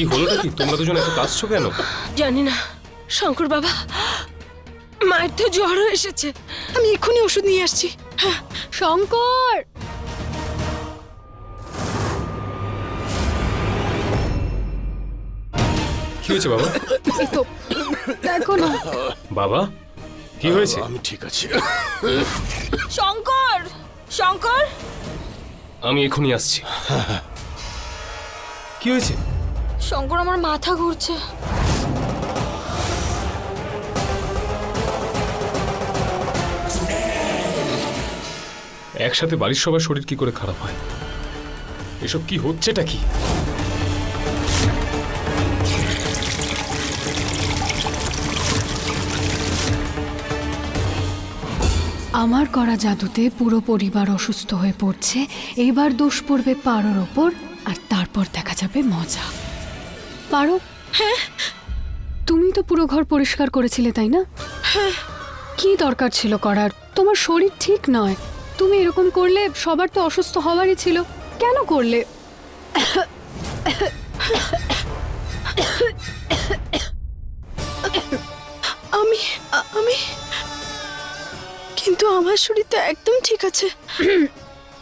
কি হলোটা কি তোমরা দুজন এত কাঁদছো কেন? জানি না শঙ্কর বাবা। মায়ের তো জ্বরও এসেছে। আমি এক্ষুনি ওষুধ নিয়ে আসছি। হ্যাঁ শঙ্কর! কি হয়েছে বাবা? এই তো দেখো না। বাবা কি হয়েছে? আমি ঠিক আছি। শঙ্কর! শঙ্কর! আমি এখনই আসছি। কি হয়েছে? শঙ্কর আমার মাথা ঘুরছে। একসাথে বাড়ির সবার শরীর কি করে খারাপ হয়? এসব কি হচ্ছেটা কি? আমার করা জাদুতে পুরো পরিবার অসুস্থ হয়ে পড়ছে। এবার দোষ পড়বে পারোর ওপর আর তারপর দেখা যাবে মজা। পারো? হ্যাঁ। তুমি তো পুরো ঘর পরিষ্কার করেছিলে তাই না? হ্যাঁ। কি দরকার ছিল করার? তোমার শরীর ঠিক নয়। তুমি এরকম করলে সবার তো অসুস্থ হওয়ারই ছিল। কেন করলে? আমি আমি কিন্তু আমার শরীর তো একদম ঠিক আছে।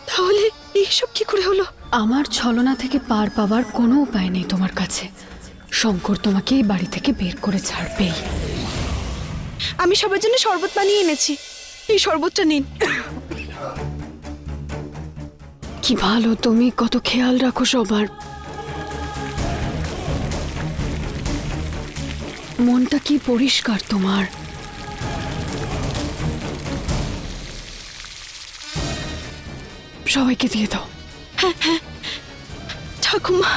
তাহলে এইসব কি করে হলো? আমার ছলনা থেকে পার পাওয়ার কোনো উপায় নেই তোমার কাছে। শঙ্কর তোমাকে এই বাড়ি থেকে বের করে ছাড়বেই আমি সবার জন্য শরবত বানিয়ে এনেছি। এই শরবতটা নিন। কি ভালো তুমি কত খেয়াল রাখো সবার। মনটা কি পরিষ্কার তোমার। সবাইকে দিয়ে দাও। হ্যাঁ হ্যাঁ। ঠাকুমা।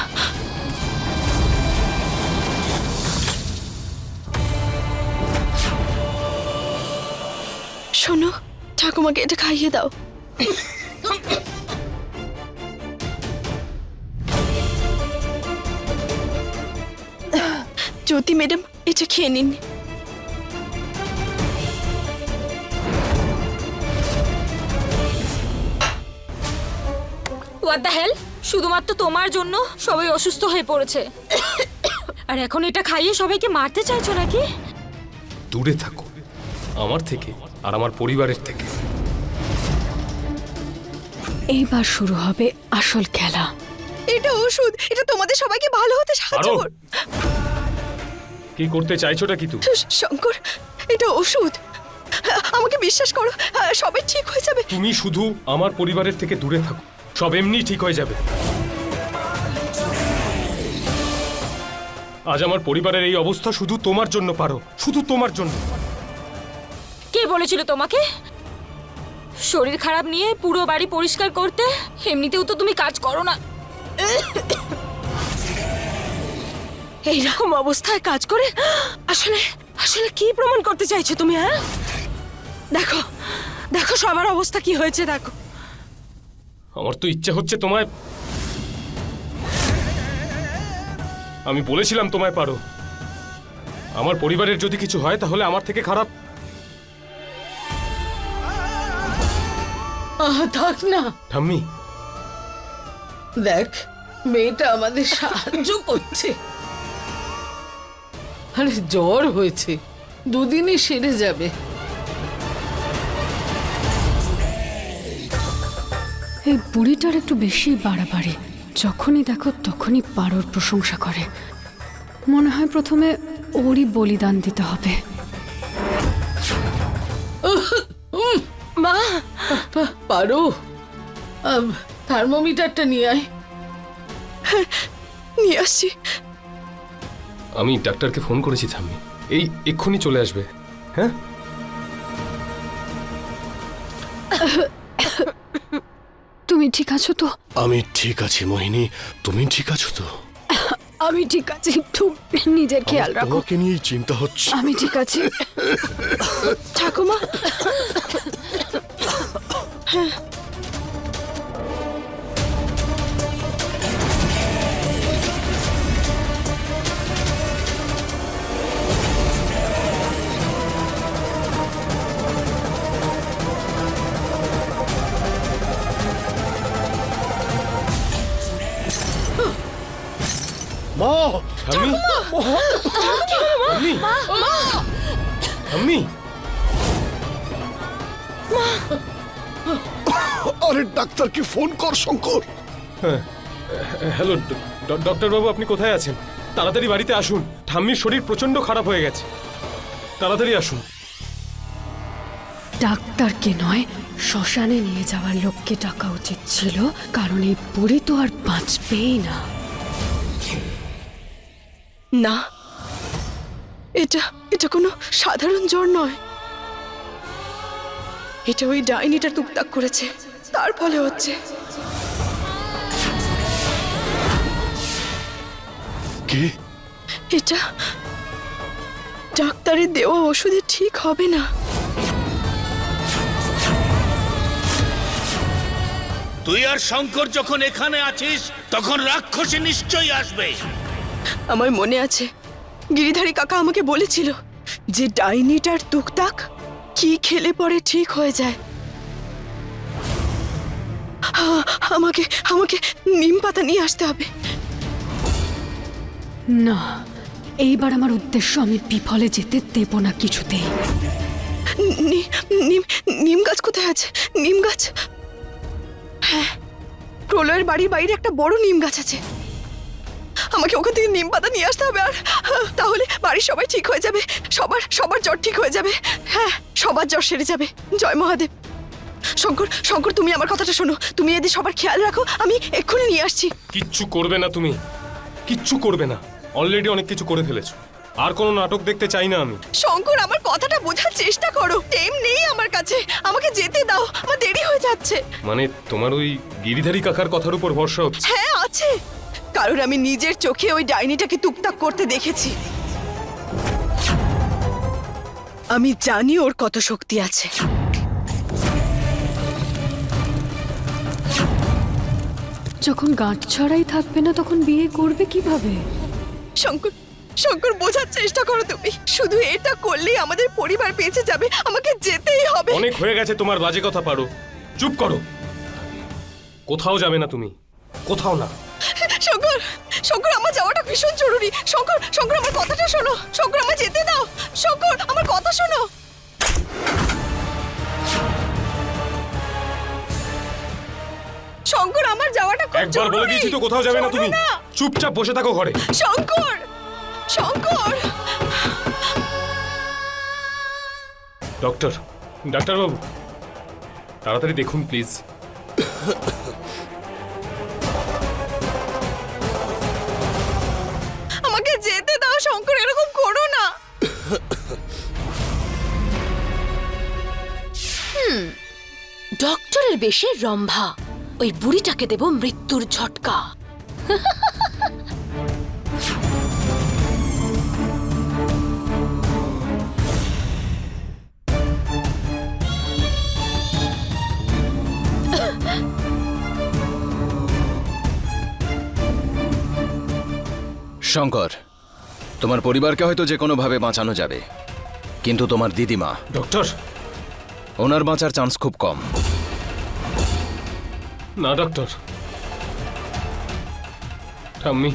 শোনো ঠাকুমাকে এটা খাইয়ে দাও। জ্যোতি ম্যাডাম এটা খেয়ে নিন। হোয়াট দ্য হেল শুধুমাত্র তোমার জন্য সবাই অসুস্থ হয়ে পড়েছে। আর এখন এটা খাইয়ে সবাইকে মারতে চাইছো নাকি? দূরে থাকো। আমার থেকে আর আমার পরিবারের থেকে। এইবার শুরু হবে আসল খেলা। এটা ওষুধ এটা তোমাদের সবাইকে ভালো হতে সাহায্য আরও? কি করতে চাইছোটা কি তুই শঙ্কর এটা ওষুধ। আমাকে বিশ্বাস করো সবাই ঠিক হয়ে যাবে। তুমি শুধু আমার পরিবারের থেকে দূরে থাকো। সব এমনি ঠিক হয়ে যাবে। আজ আমার পরিবারের এই অবস্থা শুধু তোমার জন্য পারো। শুধু তোমার জন্য। কে বলেছিল তোমাকে? শরীর খারাপ নিয়ে পুরো বাড়ি পরিষ্কার করতে? এমনিতেও তো তুমি কাজ করো না। এইরকম অবস্থায় কাজ করে আসলে আসলে কি প্রমাণ করতে চাইছো তুমি হ্যাঁ? দেখো দেখো সবার অবস্থা কি হয়েছে দেখো। আমার তো ইচ্ছে হচ্ছে তোমায় আমি বলেছিলাম তোমায় পারো। আমার পরিবারের যদি কিছু হয় তাহলে আমার থেকে খারাপ আহা থাক না। ঠাম্মি। দেখ মেয়েটা আমাদের সাহায্য করছে। আরে জ্বর হয়েছে। দুদিনে সেরে যাবে। এই বুড়িটার একটু বেশি বাড়াবাড়ি। যখনই দেখো তখনই পারোর প্রশংসা করে। মনে হয় প্রথমে ওরই বলিদান দিতে হবে। মা! পারো। থার্মোমিটারটা নিয়ে আয়। নিয়ে আসছি। আমি ডাক্তারকে ফোন করেছি ঠাম্মি এই এক্ষুনি চলে আসবে হ্যাঁ? তুমি ঠিক আছো তো? আমি ঠিক আছি মোহিনী। তুমি ঠিক আছো তো? আমি ঠিক আছি একটু নিজের খেয়াল রাখো। তোমাকে নিয়েই চিন্তা হচ্ছে। আমি ঠিক আছি। ঠাকুমা। মা ফোন শঙ্কর। হ্যালো ডক্টর বাবু আপনি কোথায় আছেন? তাড়াতাড়ি বাড়িতে আসুন। ঠাম্মির শরীর প্রচণ্ড খারাপ হয়ে গেছে। তাড়াতাড়ি আসুন। ডাক্তারকে নয় শ্মশানে নিয়ে যাওয়ার লোককে ডাকা উচিত ছিল কারণ এই বুড়ি তো আর বাঁচবেই না। না এটা এটা কোনো সাধারণ জ্বর নয়। এটা ওই ডাইনিটা টুকটাক করেছে তার ফলে হচ্ছে। কে? এটা ডাক্তারের দেওয়া ওষুধে ঠিক হবে না। তুই আর শঙ্কর যখন এখানে আছিস তখন রাক্ষসী নিশ্চয়ই আসবে। আমার মনে আছে গিরিধারী কাকা আমাকে বলেছিল যে ডাইনিটার টুকটাক কি খেলে পরে ঠিক হয়ে যায়। আমাকে আমাকে নিম পাতা নিয়ে আসতে হবে। না এইবার আমার উদ্দেশ্য আমি বিফলে যেতে দেব না কিছুতেই। নিম নিম গাছ কোথায় আছে? নিম গাছ? হ্যাঁ প্রলয়ের বাড়ির বাইরে একটা বড় নিম গাছ আছে। আমাকে ওখান থেকে নিম পাতা নিয়ে আসতে হবে আর তাহলে বাড়ির সবাই ঠিক হয়ে যাবে। সবার সবার জ্বর ঠিক হয়ে যাবে। হ্যাঁ সবার জ্বর সেরে যাবে। জয় মহাদেব। শঙ্কর শঙ্কর তুমি আমার কথাটা শোনো। তুমি এদের সবার খেয়াল রাখো। আমি এক্ষুনি নিয়ে আসছি। কিচ্ছু করবে না তুমি। কিচ্ছু করবে না। অলরেডি অনেক কিছু করে ফেলেছো। আর কোনো নাটক দেখতে চাই না আমি। শঙ্কর আমার কথাটা বোঝার চেষ্টা করো। টাইম নেই আমার কাছে। আমাকে যেতে দাও। আমার দেরি হয়ে যাচ্ছে। মানে তোমার ওই গিরিধারী কাকার কথার উপর ভরসা হচ্ছে? হ্যাঁ আছে। কারণ আমি নিজের চোখে ওই ডাইনিটাকে টুকটাক করতে দেখেছি। আমি জানি ওর কত শক্তি আছে। যখন গাঁট ছড়াই থাকবে না তখন বিয়ে করবে কীভাবে? শঙ্কর শঙ্কর বোঝার চেষ্টা করো তুমি। শুধু এটা করলেই আমাদের পরিবার বেঁচে যাবে আমাকে যেতেই হবে। অনেক হয়ে গেছে তোমার বাজে কথা পারো। চুপ করো। কোথাও যাবে না তুমি। কোথাও না। শঙ্কর শঙ্কর আমার যাওয়াটা ভীষণ জরুরি। শঙ্কর শঙ্কর আমার কথাটা শোনো। শঙ্কর আমার যেতে দাও। শঙ্কর আমার কথা শোনো। শঙ্কর আমার যাওয়াটা খুব একবার বলে দিয়েছি তো কোথাও যাবে না তুমি। না। চুপচাপ বসে থাকো ঘরে। শঙ্কর শঙ্কর। ডক্টর ডাক্তারবাবু তাড়াতাড়ি দেখুন প্লিজ। আমাকে যেতে দাও শঙ্কর এরকম করো না। ডক্টরের বেশে রম্ভা। ওই বুড়িটাকে দেব মৃত্যুর ঝটকা। শঙ্কর তোমার পরিবারকে হয়তো যে কোনোভাবে বাঁচানো যাবে কিন্তু তোমার দিদিমা ডক্টর! ওনার বাঁচার চান্স খুব কম। না ডক্টর ঠাম্মি।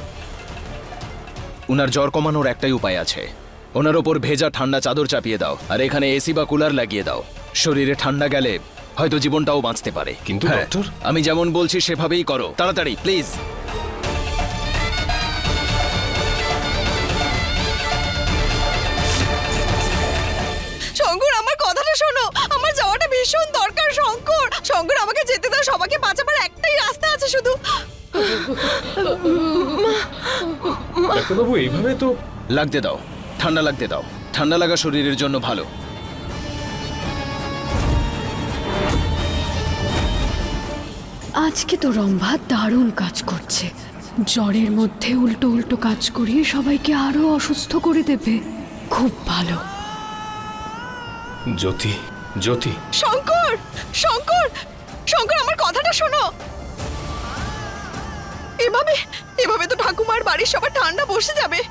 ওনার জ্বর কমানোর একটাই উপায় আছে। ওনার ওপর ভেজা ঠান্ডা চাদর চাপিয়ে দাও আর এখানে এসি বা কুলার লাগিয়ে দাও। শরীরে ঠান্ডা গেলে হয়তো জীবনটাও বাঁচতে পারে। কিন্তু হ্যাঁ, ডক্টর আমি যেমন বলছি সেভাবেই করো। তাড়াতাড়ি প্লিজ সবাইকে বাঁচাবার একটাই রাস্তা আছে শুধু। ডাক্তারবাবু এইভাবে তো লাগতে দাও। ঠান্ডা লাগতে দাও। ঠান্ডা লাগা শরীরের জন্য ভালো। আজকে তো রম্ভা দারুণ কাজ করছে। জ্বরের মধ্যে উল্টো উল্টো কাজ করিয়ে সবাইকে আরও অসুস্থ করে দেবে। খুব ভালো। জ্যোতি জ্যোতি। শঙ্কর শঙ্কর! শঙ্কর আমার কথাটা শোনো। এভাবে এভাবে তো ঠাকুমার বাড়ির সবার ঠান্ডা বসে যাবে।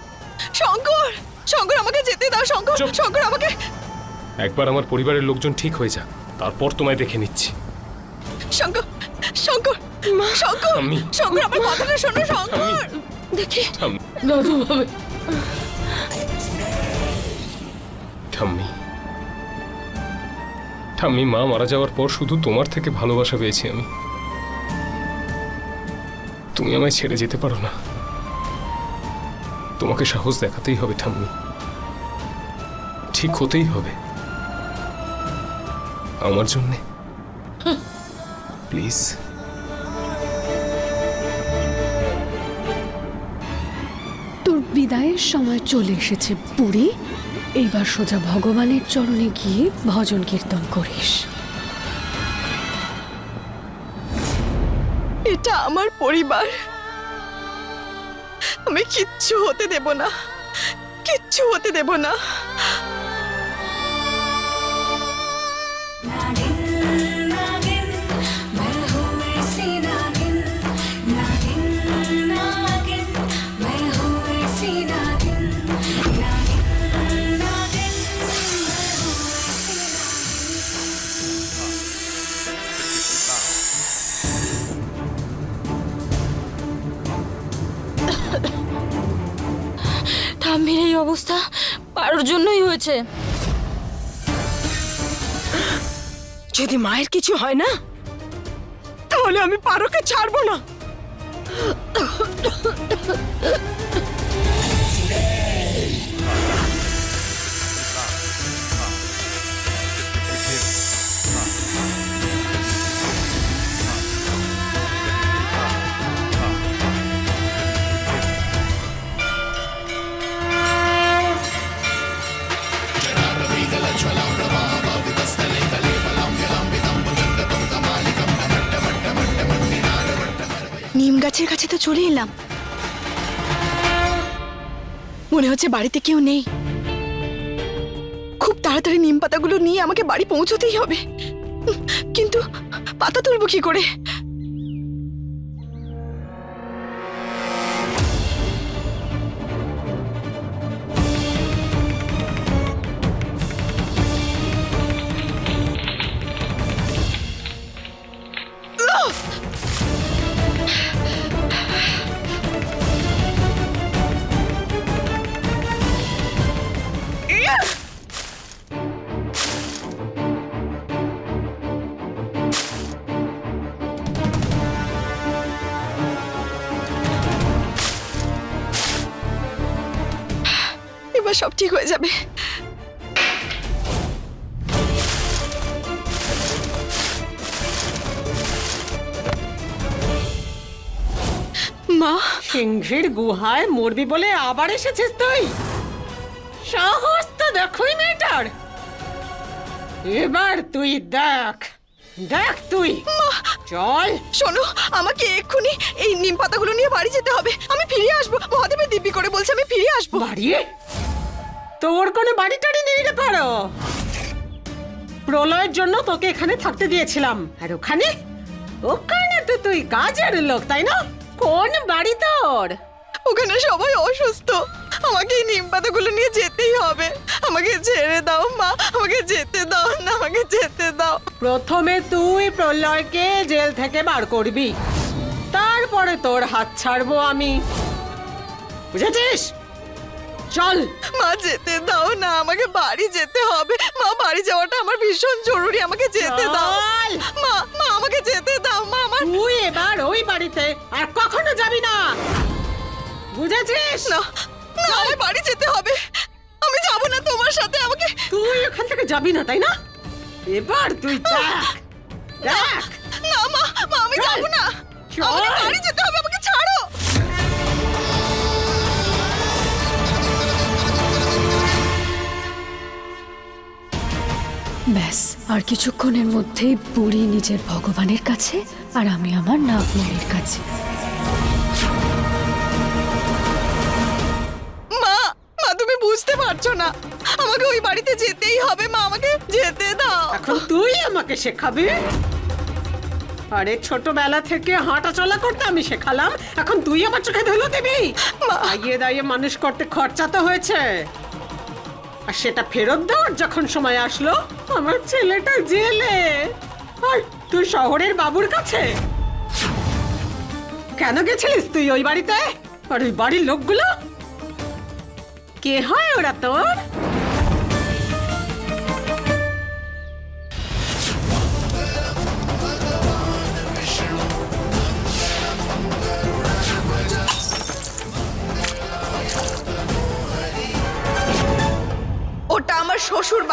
শঙ্কর শঙ্কর আমাকে যেতে দাও শঙ্কর। শঙ্কর আমাকে একবার আমার পরিবারের লোকজন ঠিক হয়ে যাক তারপর তোমায় দেখে নিচ্ছি। শঙ্কর শঙ্কর শঙ্কর আমি- শঙ্কর আমার কথাটা শোনো শঙ্কর। দেখি। দাদু ভাবে ঠাম্মি মা মারা যাওয়ার পর শুধু তোমার থেকে ভালোবাসা পেয়েছি আমি। তুমি আমায় ছেড়ে যেতে পারো না। তোমাকে সাহস দেখাতেই হবে, ঠাম্মি। ঠিক হতেই হবে। আমার জন্যে। প্লিজ। তোর বিদায়ের সময় চলে এসেছে পুরী এইবার সোজা ভগবানের চরণে গিয়ে ভজন কীর্তন করিস। এটা আমার পরিবার। আমি কিচ্ছু হতে দেব না। কিচ্ছু হতে দেব না। হয়েছে যদি মায়ের কিছু হয় না তাহলে আমি পারোকে ছাড়বো না। কাছে তো চলে এলাম। মনে হচ্ছে বাড়িতে কেউ নেই। খুব তাড়াতাড়ি নিম পাতাগুলো নিয়ে আমাকে বাড়ি পৌঁছতেই হবে। কিন্তু পাতা তুলবো কি করে? সব ঠিক হয়ে যাবে মা সিংহের গুহায় মরবি বলে আবার এসেছিস তুই? সাহস তো দেখোই মেয়েটার। এবার তুই দেখ দেখ তুই। চল। শোনো আমাকে এক্ষুনি এই নিম পাতাগুলো নিয়ে বাড়ি যেতে হবে। আমি ফিরে আসব। মহাদেবের দিব্যি করে বলছে আমি ফিরে আসব। বাড়ি তোর কোনো বাড়ি টাড়ি নেই রে পারো। প্রলয়ের জন্য তোকে এখানে থাকতে দিয়েছিলাম। আর ওখানে? ওখানে তো তুই কাজের লোক তাই না? কোন বাড়ি তোর? ওখানে সবাই অসুস্থ। আমাকে এই নিম পাতাগুলো নিয়ে যেতেই হবে। আমাকে ছেড়ে দাও মা। আমাকে যেতে দাও না আমাকে যেতে দাও। প্রথমে তুই প্রলয়কে জেল থেকে বার করবি। তারপরে তোর হাত ছাড়বো আমি। বুঝেছিস? চল। মা যেতে দাও না আমাকে বাড়ি যেতে হবে। মা বাড়ি যাওয়াটা আমার ভীষণ জরুরি আমাকে যেতে দাও। চল। মা মা আমাকে যেতে দাও মা আমার তুই এবার ওই বাড়িতে আর কখনো যাবি না। বুঝেছিস? না না আমার বাড়ি যেতে হবে। আমি যাব না তোমার সাথে আমাকে তুই ওখান থেকে যাবি না তাই না? এবার তুই দেখ। দেখ। না মা মা আমি যাব না। আমাকে চল। বাড়ি যেতে হবে আমাকে ছাড়ো। ব্যাস আর কিছুক্ষণের মধ্যেই পুরী নিজের ভগবানের কাছে আর আমি আমার নাগমণির কাছে। মা মা তুমি বুঝতে পারছ না। আমাকে ওই বাড়িতে যেতেই হবে মা আমাকে যেতে দাও। এখন তুই আমাকে শেখাবি? আরে ছোটবেলা থেকে হাঁটা চলা করতে আমি শেখালাম। এখন তুই আমার চোখে ধুলো দিবি? দাঁড়িয়ে দাঁড়িয়ে মানুষ করতে খরচা তো হয়েছে। আর সেটা ফেরত দেওয়ার যখন সময় আসলো, আমার ছেলেটা জেলে। আর তুই শহরের বাবুর কাছে? কেন গেছিলিস তুই ওই বাড়িতে? আর ওই বাড়ির লোকগুলো? কে হয় ওরা তোর?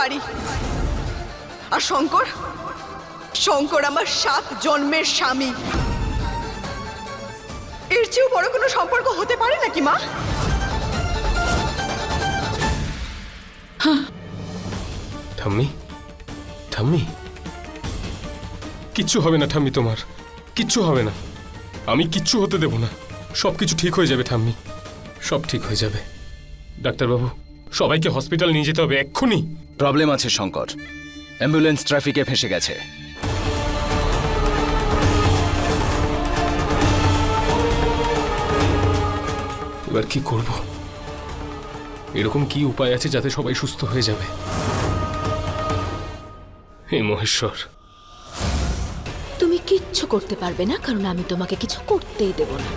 পারি আর শঙ্কর? শঙ্কর আমার সাত জন্মের স্বামী। এর চেয়েও বড় কোনো সম্পর্ক হতে পারে নাকি, মা? ঠাম্মি ঠাম্মি। কিচ্ছু হবে না ঠাম্মি তোমার, কিচ্ছু হবে না। আমি কিচ্ছু হতে দেব না। সব কিছু ঠিক হয়ে যাবে ঠাম্মি। সব ঠিক হয়ে যাবে। ডাক্তারবাবু, সবাইকে হসপিটাল নিয়ে যেতে হবে, এক্ষুনি। প্রবলেম আছে শঙ্কর অ্যাম্বুলেন্স ট্রাফিকে ফেসে গেছে। এবার কি করব? এরকম কি উপায় আছে যাতে সবাই সুস্থ হয়ে যাবে? হে মহেশ্বর। তুমি কিচ্ছু করতে পারবে না কারণ আমি তোমাকে কিছু করতেই দেব না।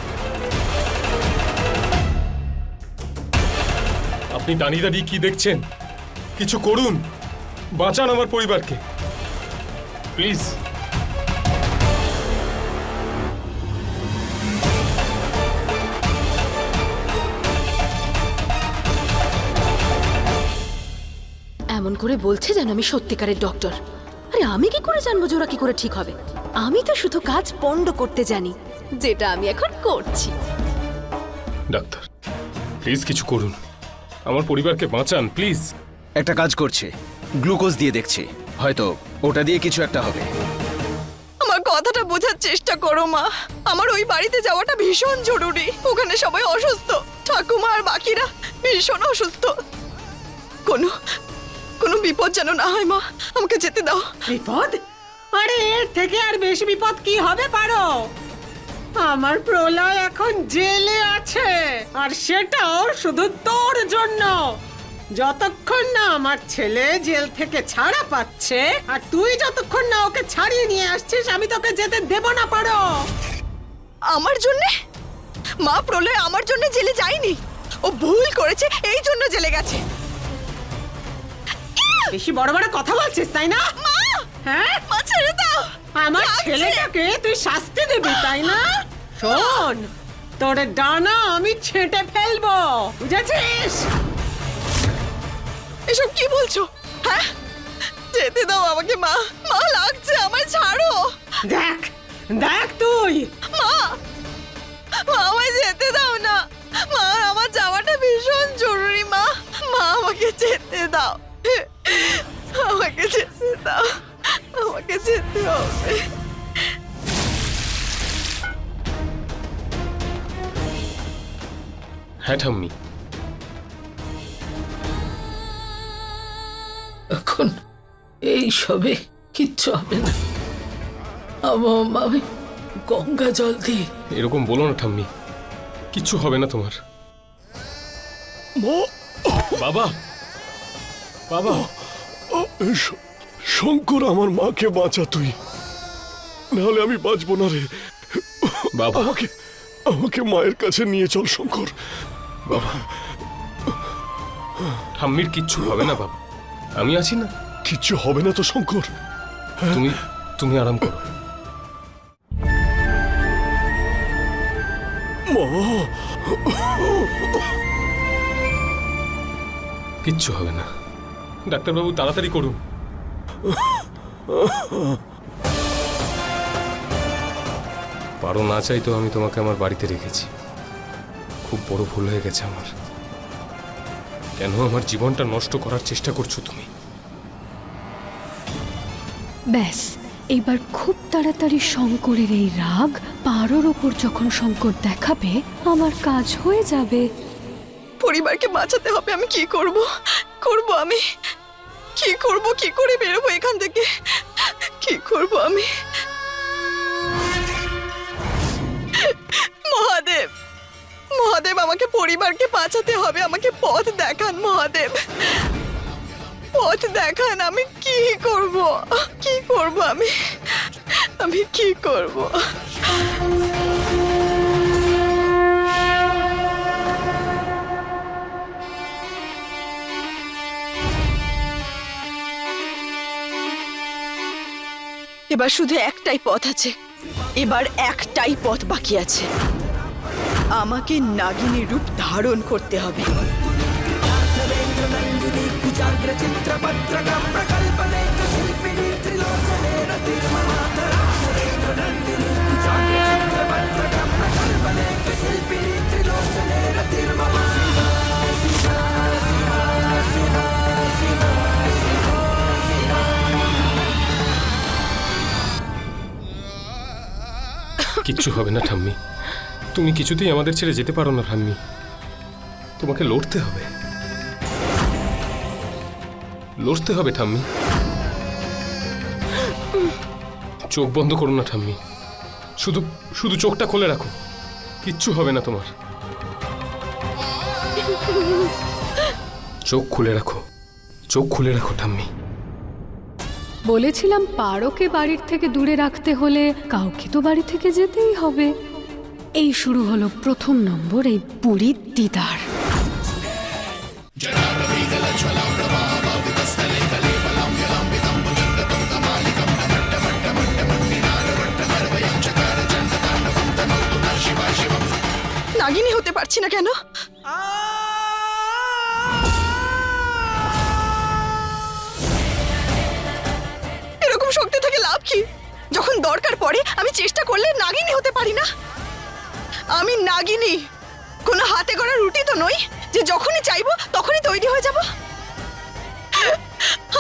আপনি দাঁড়িয়ে দাঁড়িয়ে কি দেখছেন? কিছু করুন। বাঁচান আমার পরিবারকে। প্লিজ। এমন করে বলছে যেন আমি সত্যিকারের ডক্টর। আরে আমি কি করে জানব যে ওরা কি করে ঠিক হবে? আমি তো শুধু কাজ পণ্ড করতে জানি যেটা আমি এখন করছি। ডাক্তার প্লিজ কিছু করুন। আমার পরিবারকে বাঁচান প্লিজ একটা কাজ করছি। গ্লুকোজ দিয়ে দেখছি। হয়তো ওটা দিয়ে কিছু একটা হবে। আমার কথাটা বোঝার চেষ্টা করো মা। আমার ওই বাড়িতে যাওয়াটা ভীষণ জরুরি। ওখানে সবাই অসুস্থ। ঠাকুমা আর বাকিরা ভীষণ অসুস্থ। কোনো কোনো বিপদ যেন না হয় মা। আমাকে যেতে দাও। বিপদ? আরে এর থেকে আর বেশি বিপদ কি হবে পারো? আমার প্রলয় এখন জেলে আছে। আর সেটাও শুধু তোর জন্য। যতক্ষণ না আমার ছেলে জেল থেকে ছাড়া পাচ্ছে আর তুই যতক্ষণ না ওকে ছাড়িয়ে নিয়ে আসছিস আমি তোকে যেতে দেব না পারো। আমার জন্য? মা প্রলয় আমার জন্য জেলে যায়নি। ও ভুল করেছে এই জন্য জেলে গেছে। বেশি বড় বড় কথা বলছিস তাই না? হ্যাঁ? মা ছেড়ে দাও। আমার ছেলেটাকে তুই শাস্তি দিবি তাই না? শোন তোর ডানা আমি ছেঁটে ফেলব বুঝেছিস? এসব কি বলছো? হ্যাঁ? যেতে দাও আমাকে মা। মা লাগছে আমার ছাড়ো। দেখ দেখ তুই। মা মা আমায় যেতে দাও না। মা আমার যাওয়াটা ভীষণ জরুরি মা। মা আমাকে যেতে দাও। আমাকে যেতে দাও। আমাকে যেতে হবে। হ্যাঁ ঠাম্মি। এখন এই সবে কিচ্ছু হবে না। আমি গঙ্গা জল দিয়ে। এরকম বলো না ঠাম্মি কিচ্ছু হবে না তোমার। বাবা বাবা। শঙ্কর আমার মাকে বাঁচা তুই। নাহলে আমি বাঁচবো না রে। বাবা। আমাকে আমাকে মায়ের কাছে নিয়ে চল শঙ্কর। বাবা। ঠাম্মির কিচ্ছু হবে না বাবা। আমি আছি না। কিচ্ছু হবে না তো শঙ্কর। হ্যাঁ? তুমি তুমি আরাম করো। কিচ্ছু হবে না। ডাক্তারবাবু তাড়াতাড়ি করুন। পারো না চাই তো আমি তোমাকে আমার বাড়িতে রেখেছি। খুব বড় ভুল হয়ে গেছে আমার। কেন আমার জীবনটা নষ্ট করার চেষ্টা করছ তুমি? ব্যাস এইবার খুব তাড়াতাড়ি শঙ্করের এই রাগ পারোর ওপর যখন শঙ্কর দেখাবে আমার কাজ হয়ে যাবে। পরিবারকে বাঁচাতে হবে আমি কি করব? করব আমি? কি করব কি করে বেরোবো এখান থেকে? কি করব আমি? মহাদেব, আমাকে পরিবারকে বাঁচাতে হবে। আমাকে পথ দেখান মহাদেব। পথ দেখান, আমি কি করব? কি করব আমি? আমি কি করব? এবার শুধু একটাই পথ আছে। এবার একটাই পথ বাকি আছে। আমাকে নাগিনী রূপ ধারণ করতে হবে। কিচ্ছু হবে না ঠাম্মি। তুমি কিছুতেই আমাদের ছেড়ে যেতে পারো না ঠাম্মি তোমাকে লড়তে হবে। লড়তে হবে, ঠাম্মি। চোখ বন্ধ করো না, ঠাম্মি। শুধু শুধু চোখটা খুলে রাখো। কিচ্ছু হবে না তোমার। চোখ খুলে রাখো। চোখ খুলে রাখো, ঠাম্মি। বলেছিলাম পারোকে বাড়ির থেকে দূরে রাখতে হলে কাউকে তো বাড়ি থেকে যেতেই হবে। এই শুরু হলো প্রথম নম্বর এই বুড়ির দিদার। নাগিনী হতে পারছি না কেন? এরকম শক্তি থেকে লাভ কি? যখন দরকার পড়ে, আমি চেষ্টা করলে নাগিনী হতে পারি না। আমি নাগিনি। কোনো হাতে গড়া রুটি তো নই, যে যখনই চাইব তখনই তৈরি হয়ে যাব।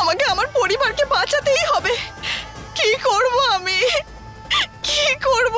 আমাকে আমার পরিবারকে বাঁচাতেই হবে। কি করব আমি? কি করব?